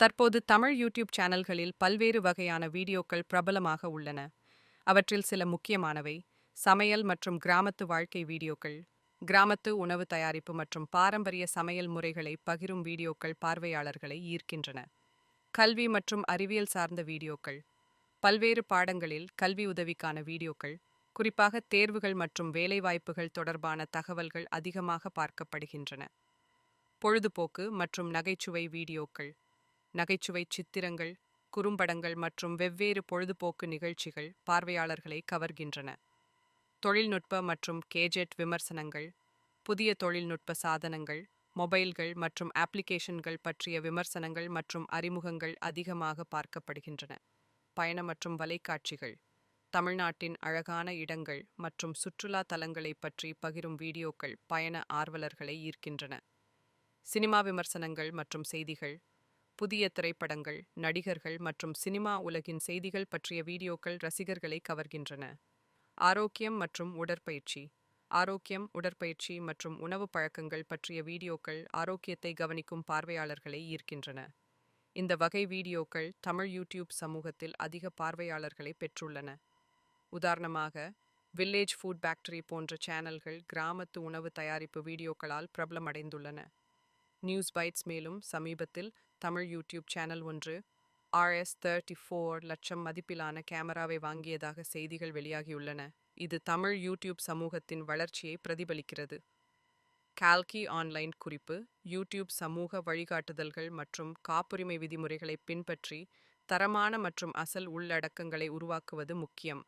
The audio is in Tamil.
தற்போது தமிழ் யூடியூப் சேனல்களில் பல்வேறு வகையான வீடியோக்கள் பிரபலமாக உள்ளன. அவற்றில் சில முக்கியமானவை சமையல் மற்றும் கிராமத்து வாழ்க்கை வீடியோக்கள் கிராமத்து உணவு தயாரிப்பு மற்றும் பாரம்பரிய சமையல் முறைகளை பகிரும் வீடியோக்கள் பார்வையாளர்களை ஈர்க்கின்றன. கல்வி மற்றும் அறிவியல் சார்ந்த வீடியோக்கள் பல்வேறு பாடங்களில் கல்வி உதவிக்கான வீடியோக்கள் குறிப்பாக தேர்வுகள் மற்றும் வேலைவாய்ப்புகள் தொடர்பான தகவல்கள் அதிகமாக பார்க்கப்படுகின்றன. பொழுதுபோக்கு மற்றும் நகைச்சுவை வீடியோக்கள் நகைச்சுவை சித்திரங்கள் குறும்படங்கள் மற்றும் வெவ்வேறு பொழுதுபோக்கு நிகழ்ச்சிகள் பார்வையாளர்களை கவர்கின்றன. தொழில்நுட்ப மற்றும் கேஜெட் விமர்சனங்கள் புதிய தொழில்நுட்ப சாதனங்கள் மொபைல்கள் மற்றும் அப்ளிகேஷன்கள் பற்றிய விமர்சனங்கள் மற்றும் அறிமுகங்கள் அதிகமாக பார்க்கப்படுகின்றன. பயண மற்றும் வலைக்காட்சிகள் தமிழ்நாட்டின் அழகான இடங்கள் மற்றும் சுற்றுலா தலங்களை பற்றி பகிரும் வீடியோக்கள் பயண ஆர்வலர்களை ஈர்க்கின்றன. சினிமா விமர்சனங்கள் மற்றும் செய்திகள் புதிய திரைப்படங்கள் நடிகர்கள் மற்றும் சினிமா உலகின் செய்திகள் பற்றிய வீடியோக்கள் ரசிகர்களை கவர்கின்றன. ஆரோக்கியம் மற்றும் உடற்பயிற்சி. ஆரோக்கியம் உடற்பயிற்சி மற்றும் உணவு பழக்கங்கள் பற்றிய வீடியோக்கள் ஆரோக்கியத்தை கவனிக்கும் பார்வையாளர்களை ஈர்க்கின்றன. இந்த வகை வீடியோக்கள் தமிழ் யூடியூப் சமூகத்தில் அதிக பார்வையாளர்களை பெற்றுள்ளன. உதாரணமாக வில்லேஜ் ஃபுட் ஃபேக்டரி போன்ற சேனல்கள் கிராமத்து உணவு தயாரிப்பு வீடியோக்களால் பிரபலமடைந்துள்ளன. நியூஸ் பைட்ஸ் மேலும் சமீபத்தில் தமிழ் யூடியூப் சேனல் ஒன்று ஆர்எஸ் தேர்ட்டி ஃபோர் லட்சம் மதிப்பிலான கேமராவை வாங்கியதாக செய்திகள் வெளியாகியுள்ளன. இது தமிழ் யூடியூப் சமூகத்தின் வளர்ச்சியை பிரதிபலிக்கிறது. கால்கி ஆன்லைன் குறிப்பு யூடியூப் சமூக வழிகாட்டுதல்கள் மற்றும் காப்புரிமை விதிமுறைகளை பின்பற்றி தரமான மற்றும் அசல் உள்ளடக்கங்களை உருவாக்குவது முக்கியம்.